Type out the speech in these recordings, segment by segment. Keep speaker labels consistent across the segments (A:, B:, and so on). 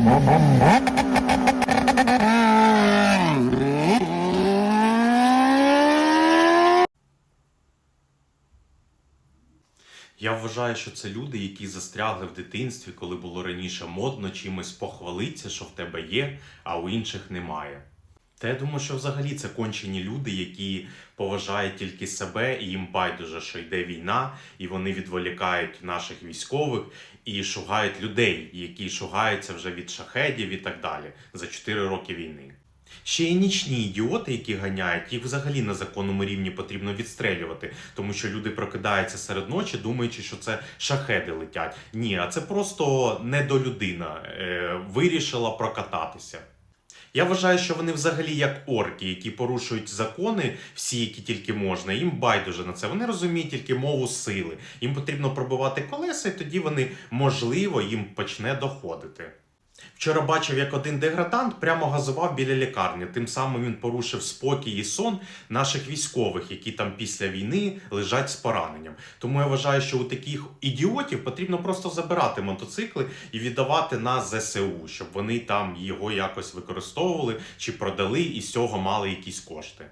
A: Я вважаю, що це люди, які застрягли в дитинстві, коли було раніше модно чимось похвалитися, що в тебе є, а у інших немає. Та я думаю, що взагалі це кончені люди, які поважають тільки себе, і їм байдуже, що йде війна, і вони відволікають наших військових і шугають людей, які шугаються вже від шахедів і так далі за 4 роки війни. Ще є нічні ідіоти, які ганяють, їх взагалі на законному рівні потрібно відстрелювати, тому що люди прокидаються серед ночі, думаючи, що це шахеди летять. Ні, а це просто недолюдина е, вирішила прокататися. Я вважаю, що вони взагалі як орки, які порушують закони, всі, які тільки можна. Їм байдуже на це. Вони розуміють тільки мову сили. Їм потрібно пробивати колеса, і тоді вони, можливо, їм почне доходити. Вчора бачив, як один деградант прямо газував біля лікарні. Тим самим він порушив спокій і сон наших військових, які там після війни лежать з пораненням. Тому я вважаю, що у таких ідіотів потрібно просто забирати мотоцикли і віддавати на ЗСУ, щоб вони там його якось використовували чи продали і з цього мали якісь кошти.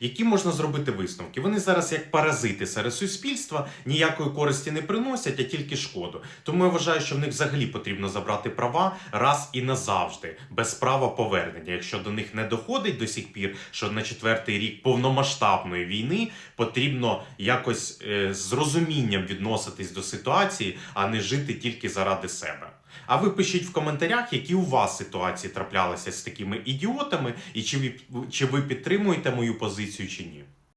A: Які можна зробити висновки? Вони зараз як паразити серед суспільства ніякої користі не приносять, а тільки шкоду. Тому я вважаю, що в них взагалі потрібно забрати права раз і назавжди, без права повернення. Якщо до них не доходить до сих пір, що на четвертий рік повномасштабної війни потрібно якось е, з розумінням відноситись до ситуації, а не жити тільки заради себе. А ви пишіть в коментарях, які у вас ситуації траплялися з такими ідіотами, і чи ви, чи ви підтримуєте мою позицію чи ні.